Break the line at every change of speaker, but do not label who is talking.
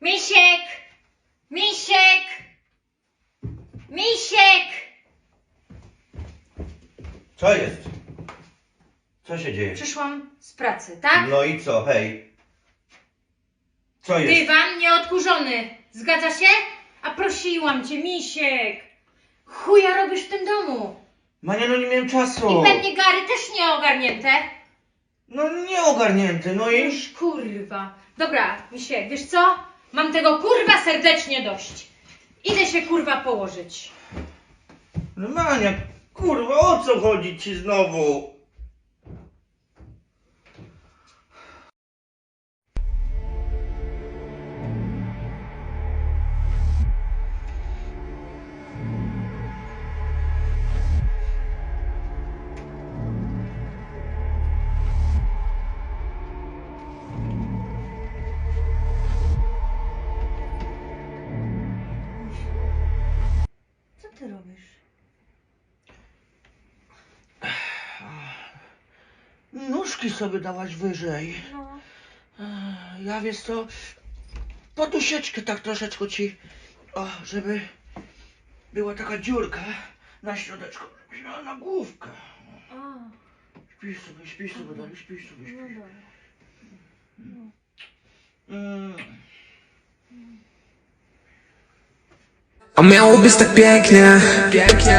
Misiek! Misiek! Misiek!
Co jest? Co się dzieje?
Przyszłam z pracy, tak?
No i co, hej? Co jest?
Dywan nieodkurzony. Zgadza się? A prosiłam cię, Misiek! Chuja robisz w tym domu?
Mania, no nie miałem czasu.
I pewnie gary też nie ogarnięte.
No nie ogarnięty, no i...
Już kurwa. Dobra, Misiek, wiesz co? Mam tego kurwa serdecznie dość. Idę się kurwa położyć.
No Mania, kurwa, o co chodzi ci znowu?
Ty robisz?
Nóżki sobie dałaś wyżej.
No.
Ja wiesz co, podusieczkę tak troszeczkę ci, o, żeby była taka dziurka na środeczku, żebyś miała na główkę.
A,
Śpisz sobie, śpisz sobie dalej, śpisz sobie,
no
śpisz.
dobra.
Mm.
A miało być tak pięknie, pięknie